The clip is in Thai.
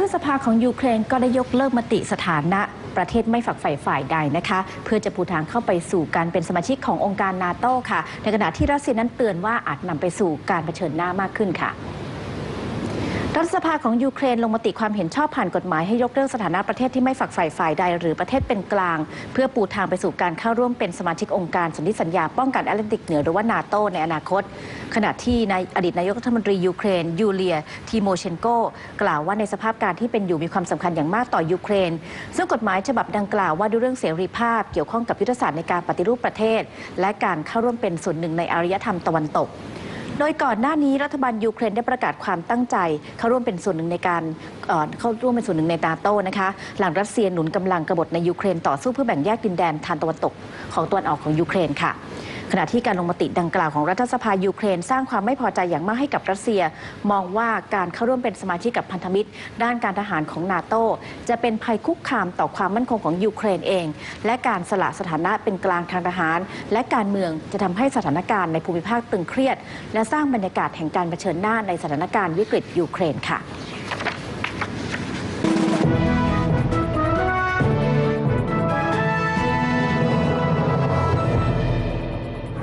ฐสภาของยูเครนก็ได้ยกเลิกมติสถานะประเทศไม่ฝักใฝ่ฝ่ายใดนะคะ เพื่อจะปูทางเข้าไปสู่การเป็นสมาชิกขององค์การนาโต้ค่ะ ในขณะที่รัสเซียนั้นเตือนว่าอาจนำไปสู่การเผชิญหน้ามากขึ้นค่ะ รัฐสภาของยูเครนลงมติความเห็นชอบผ่านกฎหมายให้ยกเลิกสถานะประเทศที่ไม่ฝักใฝ่ฝ่ายใด หรือประเทศเป็นกลาง เพื่อปูทางไปสู่การเข้าร่วมเป็นสมาชิกองค์การสนธิสัญญาป้องกันแอตแลนติกเหนือหรือว่านาโตในอนาคต ขณะที่นายอดีตนายกรัฐมนตรียูเครน ยูเลีย ทีโมเชนโก กล่าวว่าในสภาพการที่เป็นอยู่มีความสำคัญอย่างมากต่อยูเครน ซึ่งกฎหมายฉบับดังกล่าวว่าด้วยเรื่องเสรีภาพ เกี่ยวข้องกับยุทธศาสตร์ในการปฏิรูปประเทศ และการเข้าร่วมเป็นส่วนหนึ่งในอารยธรรมตะวันตก โดยก่อนหน้านี้รัฐบาลยูเครนได้ประกาศความตั้งใจ เข้าร่วมเป็นส่วนหนึ่งในการเเข้าร่วมเป็นส่วนหนึ่งในนาโตนะคะ หลังรัสเซียหนุนกำลังกบฏในยูเครนต่อสู้เพื่อแบ่งแยกดินแดนทางตะวันตกของตะวันออกของยูเครนค่ะ ขณะที่การลงมติดังกล่าวของรัฐสภายูเครน สร้างความไม่พอใจอย่างมากให้กับรัสเซีย มองว่าการเข้าร่วมเป็นสมาชิกกับพันธมิตร ด้านการทหารของนาโตจะเป็นภัยคุกคามต่อความมั่นคงของยูเครนเอง และการสละสถานะเป็นกลางทางทหาร และการเมืองจะทำให้สถานการณ์ในภูมิภาคตึงเครียด และสร้างบรรยากาศแห่งการเผชิญหน้าในสถานการณ์วิกฤตยูเครนค่ะ